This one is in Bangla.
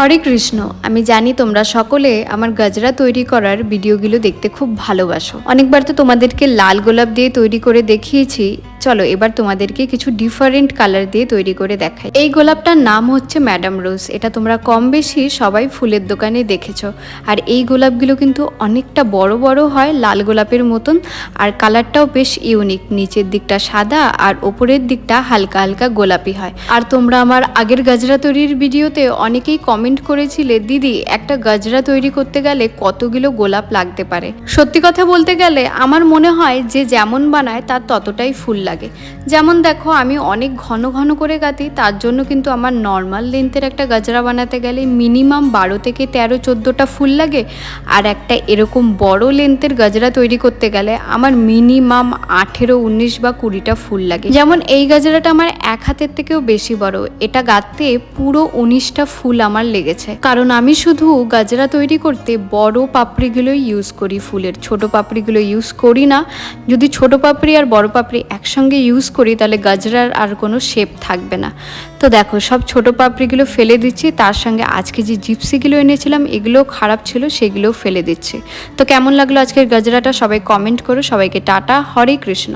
হরে কৃষ্ণ, আমি জানি তোমরা সকলে আমার গাজরা তৈরি করার ভিডিওগুলো দেখতে খুব ভালোবাসো। অনেকবার তো তোমাদেরকে লাল গোলাপ দিয়ে তৈরি করে দেখিয়েছি চলো, এবার তোমাদেরকে কিছু ডিফারেন্ট কালার দিয়ে তৈরি করে দেখাই। এই গোলাপটার নাম হচ্ছে ম্যাডাম রোজ এটা তোমরা কম বেশি সবাই ফুলের দোকানে দেখেছ। আর এই গোলাপগুলো কিন্তু অনেকটা বড় বড় হয় লাল গোলাপের মতন, আর কালারটাও বেশ ইউনিক নিচের দিকটা সাদা আর ওপরের দিকটা হালকা হালকা গোলাপি হয়। আর তোমরা আমার আগের গাজরা তৈরির ভিডিওতে অনেকেই কমেন্ট করেছিলে, দিদি, একটা গাজরা তৈরি করতে গেলে কতগুলো গোলাপ লাগতে পারে? সত্যি কথা বলতে গেলে, আমার মনে হয় যে যেমন বানায়, তার ততটাই ফুল লাগে। যেমন দেখো, আমি অনেক ঘন ঘন করে গাঁথি, তার জন্য কিন্তু আমার নর্মাল লেন্থের একটা গাজরা বানাতে গেলে মিনিমাম বারো থেকে তেরো, চোদ্দোটা ফুল লাগে। আর একটা এরকম বড় লেন্থের গাজরা তৈরি করতে গেলে আমার মিনিমাম আঠেরো, উনিশ বা কুড়িটা ফুল লাগে। যেমন এই গাজরাটা আমার এক হাতের থেকেও বেশি বড়, এটা গাঁথতে পুরো উনিশটা ফুল আমার লেগেছে। কারণ আমি শুধু গাজরা তৈরি করতে বড় পাপড়িগুলোই ইউজ করি ফুলের, ছোট পাপড়িগুলো ইউজ করি না। যদি ছোট পাপড়ি আর বড় পাপড়ি একসঙ্গে ইউজ করি, তাহলে গাজরার আর কোনো শেপ থাকবে না। তো দেখো, সব ছোট পাপড়িগুলো ফেলে দিচ্ছি, তার সঙ্গে আজকে যে জিপসিগুলো এনেছিলাম এগুলো খারাপ ছিল, সেগুলোও ফেলে দিচ্ছি। তো কেমন লাগল আজকের গাজরাটা? সবাই কমেন্ট করো, সবাইকে টাটা, হরে কৃষ্ণ।